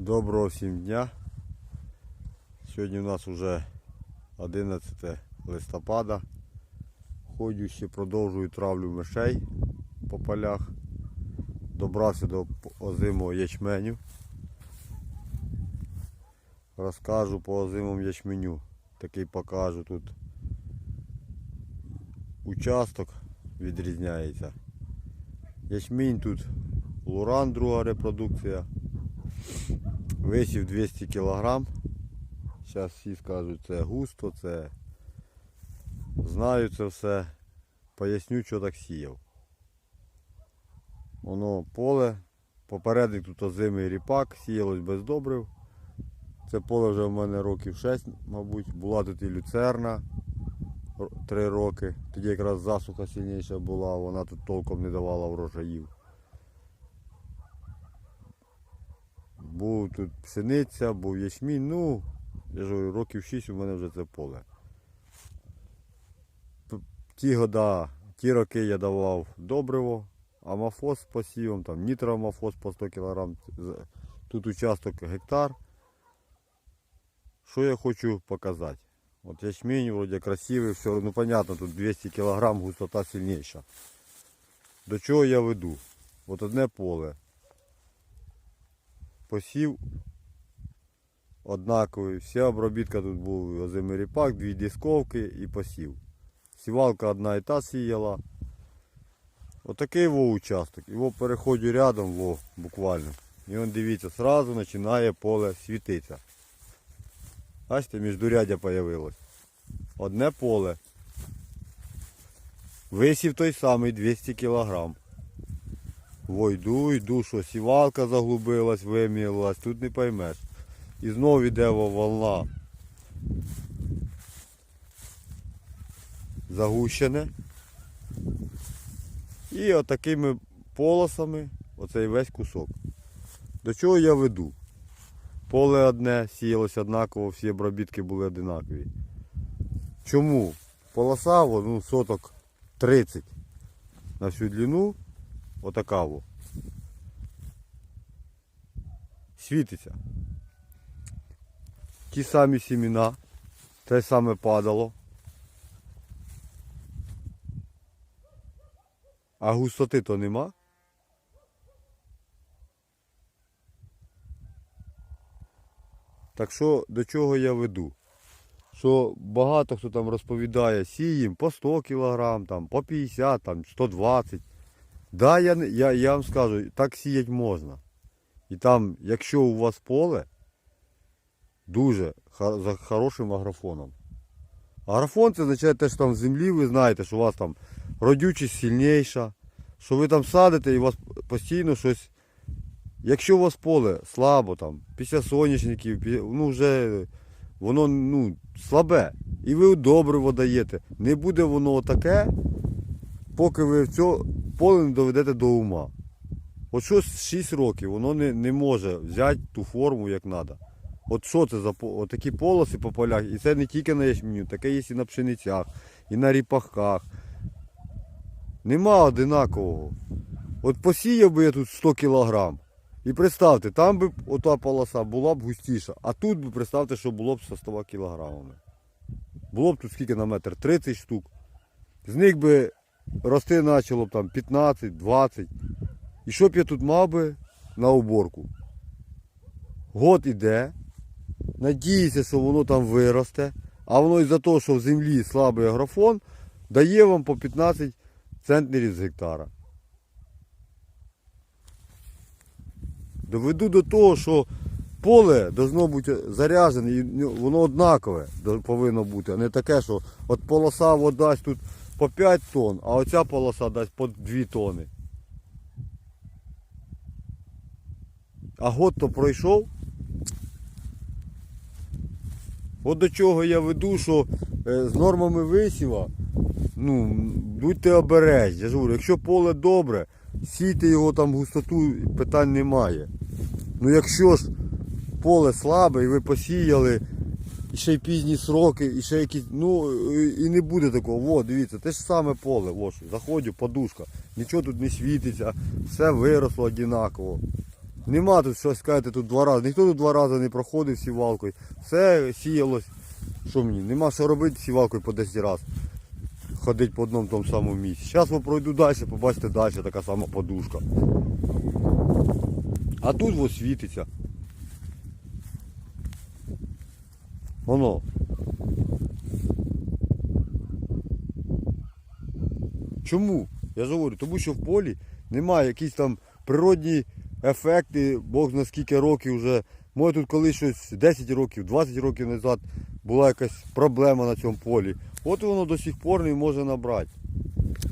Доброго всім дня. Сьогодні у нас вже 11 листопада. Ходю ще продовжую травлю мишей по полях. Добрався до озимого ячменю. Розкажу по озимому ячменю. Такий покажу тут. Участок відрізняється. Ячмінь тут луран, друга репродукція. Висів 200 кг. Зараз всі скажуть, це густо, це знаю це все. Поясню, що так сіяв. Воно поле. Попередник тут озимий ріпак, сіялось без добрив. Це поле вже в мене років 6, мабуть. Була тут і люцерна 3 роки. Тоді якраз засуха сильніша була, вона тут толком не давала врожаїв. Був тут пшениця, був ячмінь, ну, я ж років 6 у мене вже це поле. Ті года, ті роки я давав добриво, амафос з посівом, там нітроамафос по 100 кг. Тут участок гектар. Що я хочу показати? От ячмінь вроде красивий, все, ну понятно, тут 200 кг густота сильніша. До чого я веду? От одне поле. Посів однаковий. Вся обробітка тут був озимий ріпак, дві дисковки і посів. Сівалка одна і та сіяла. Отакий во участок. Його переходжу рядом, во, буквально. І он дивіться, сразу починає поле світитися. Бачите, міждурядя появилось. Одне поле. Висів той самий 200 кг. Во йду, йду, що сівалка заглубилась, вимілилась, тут не поймеш. І знову йде волна. Загущене. І отакими полосами оцей весь кусок. До чого я веду? Поле одне, сіялось однаково, всі обробітки були одинакові. Чому? Полоса, ну, соток 30 на всю длину, отака. Світиться. Ті самі сіміна, те саме падало. А густоти то нема. Так що до чого я веду? Що багато хто там розповідає, сіїм по 100 кг, там, по 50, там, 120. Да, я, я, я вам скажу, так сіять можна. І там, якщо у вас поле, дуже за хорошим агрофоном. Агрофон це означає те, що там в землі ви знаєте, що у вас там родючість сильніша, що ви там садите і у вас постійно щось. Якщо у вас поле слабо, там, після соняшників, ну вже воно ну, слабе. І ви добриво даєте. Не буде воно таке, поки ви в це поле не доведете до ума. От що з 6 років, воно не, не може взяти ту форму, як треба. От що це за от такі полоси по полях, і це не тільки на ячменю, таке є і на пшеницях, і на ріпахах. Нема одинакового. От посіяв би я тут 100 кілограм. І представте, там би ота полоса була б густіша, а тут би представте, що було б со 100 кілограмами. Було б тут скільки на метр? 30 штук. З них би рости почало б там 15, 20. І що б я тут мав би на уборку? Год іде, надіюся, що воно там виросте, а воно із-за того, що в землі слабий агрофон, дає вам по 15 центнерів з гектара. Доведу до того, що поле должно бути заряджене, і воно однакове повинно бути, а не таке, що от полоса дасть тут по 5 тонн, а оця полоса дасть по 2 тонни. А год то пройшов. От до чого я веду, що е, з нормами висіва, ну, будьте обережні. Я ж говорю, якщо поле добре, сійте його там густоту, питань немає. Ну якщо ж поле слабе і ви посіяли, і ще й пізні сроки, і ще якісь, ну і- не буде такого. О, дивіться, те ж саме поле, о, що, заходжу, подушка, нічого тут не світиться, все виросло однаково. Нема тут щось сказати тут два рази. Ніхто тут два рази не проходив сівалкою. Все сіялось. Що мені? Нема що робити сівалкою по 10 разів. Ходить по одному тому самому місці. Зараз я пройду далі, побачите далі така сама подушка. А тут ось світиться. Воно. Чому? Я ж говорю, тому що в полі немає якісь там природні ефекти, Бог на скільки років вже. Може тут колись щось 10 років, 20 років назад була якась проблема на цьому полі. От воно до сих пор не може набрати.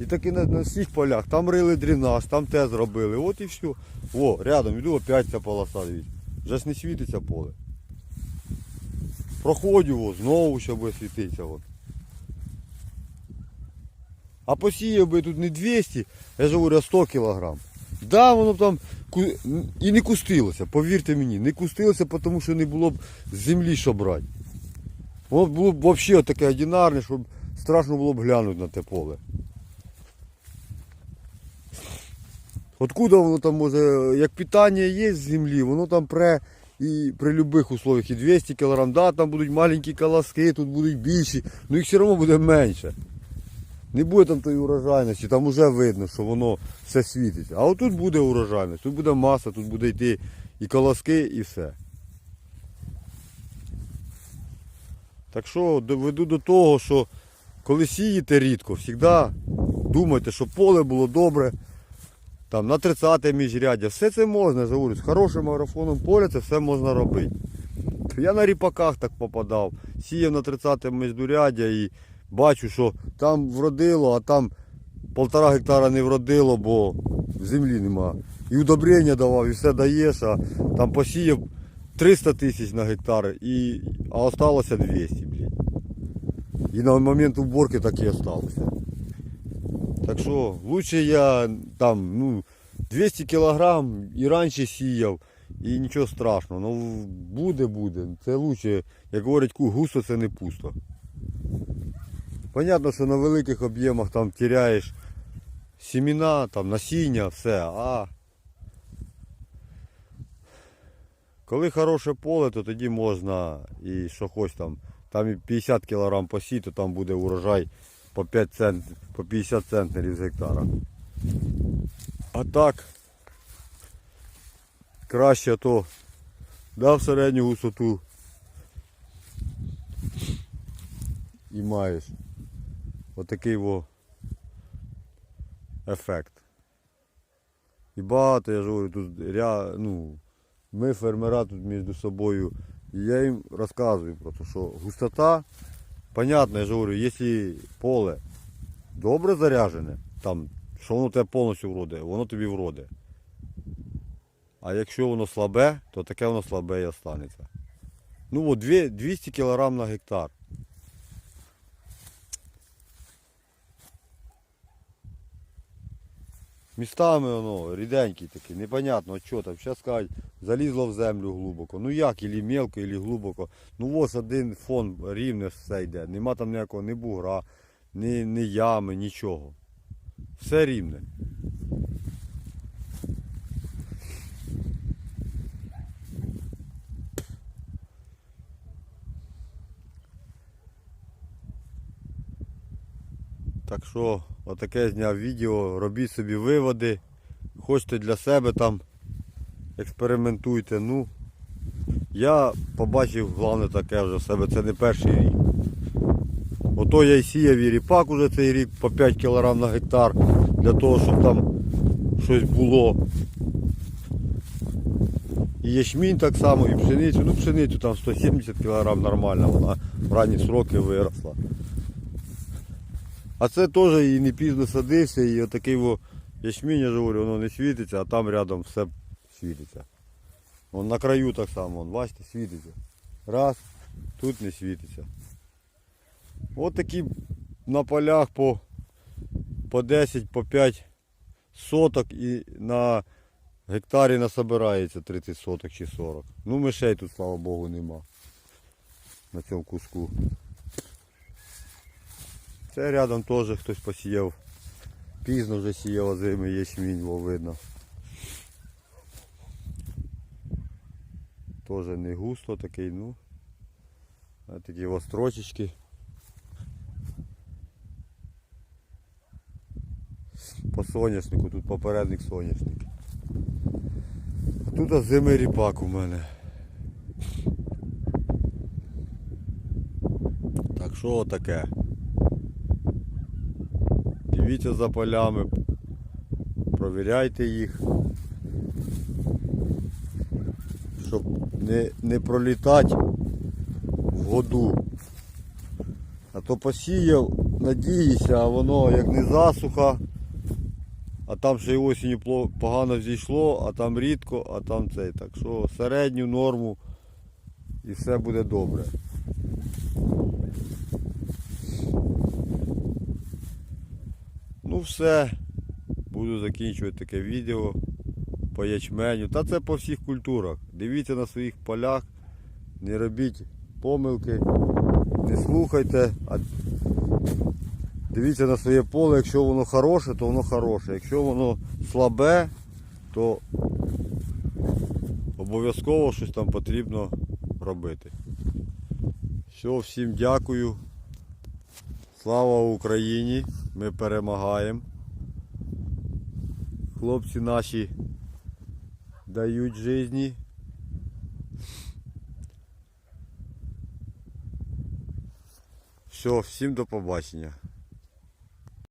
І так і на, на всіх полях. Там рили дренаж, там те зробили. От і все. О, рядом іду опять ця полоса, дивіться. Вже ж не світиться поле. Проходжу, о, знову ще буде світитися. А посіяв би тут не 200, я ж говорю, а 100 кілограм. Да, воно там і не кустилося, повірте мені, не кустилося, тому що не було б землі що брати. Воно було б взагалі таке одинарне, щоб страшно було б глянути на те поле. Откуда воно там може, як питання є з землі, воно там пре і при будь-яких условиях і 200 кг, да, там будуть маленькі колоски, тут будуть більші, але їх все одно буде менше. Не буде там тої урожайності, там вже видно, що воно все світиться. А отут буде урожайність, тут буде маса, тут буде йти і колоски, і все. Так що доведу до того, що коли сієте рідко, завжди думайте, щоб поле було добре. Там на 30 міжряддя, все це можна, говорю, з хорошим марафоном поля це все можна робити. Я на ріпаках так попадав, сіяв на 30 міждуряддя і бачу, що там вродило, а там полтора гектара не вродило, бо землі нема. І удобрення давав, і все даєш, а там посіяв 300 тисяч на гектар, і, а осталося 200, блін. І на момент уборки так і осталося. Так що лучше я там, ну, 200 кілограм і раніше сіяв, і нічого страшного. Ну буде, буде. Це лучше, як говорять, густо це не пусто. Понятно, що на великих об'ємах там теряєш сімена, там насіння, все, а коли хороше поле, то тоді можна і що хоч там. Там і 50 кг посій, то там буде урожай по 5 цент, по 50 центнерів з гектара. А так краще то дав середню висоту і маєш отакий во ефект. І багато, я ж говорю, тут ря, ну, ми фермера тут між собою. І я їм розказую про те, що густота, понятно, я же говорю, якщо поле добре заряжене, там, що воно тебе повністю вроде, воно тобі вроде. А якщо воно слабе, то таке воно слабе і останеться. Ну от 200 кг на гектар. Містами воно ріденький такий, непонятно, що там. Зараз кажуть, залізло в землю глибоко. Ну як, ілі мелко, ілі глибоко. Ну ось один фон рівне все йде. Нема там ніякого ні бугра, ні, ні ями, нічого. Все рівне. Так що, отаке зняв відео, робіть собі виводи. Хочете для себе там експериментуйте. Ну, я побачив головне таке вже в себе, це не перший рік. Ото я й сіяв і ріпак уже цей рік по 5 кг на гектар для того, щоб там щось було. І ячмінь так само, і пшеницю. Ну пшеницю там 170 кг нормально, вона в ранні сроки виросла. А це теж і не пізно садився, і отакий во ячмінь, я ж говорю, воно не світиться, а там рядом все світиться. Вон на краю так само, вон, бачите, світиться. Раз, тут не світиться. От такі на полях по, по 10, по 5 соток і на гектарі насобирається 30 соток чи 40. Ну мишей тут, слава Богу, нема. На цьому куску. Це рядом теж хтось посіяв. Пізно вже сіяв озимий ячмінь, бо видно. теж не густо такий, ну. А такі вострочечки. По соняшнику, тут попередник соняшник. А тут озимий ріпак у мене. Так що таке? Дивіться за полями, провіряйте їх, щоб не, не пролітати в году. А то посіяв, надіюся, а воно як не засуха, а там ще й пло- погано зійшло, а там рідко, а там цей. Так що середню норму і все буде добре. Ну все, буду закінчувати таке відео по ячменю. Та це по всіх культурах. Дивіться на своїх полях, не робіть помилки, не слухайте, а дивіться на своє поле, якщо воно хороше, то воно хороше. Якщо воно слабе, то обов'язково щось там потрібно робити. Все, всім дякую. Слава Україні! Ми перемагаємо. Хлопці наші дають житті. Все, всім до побачення.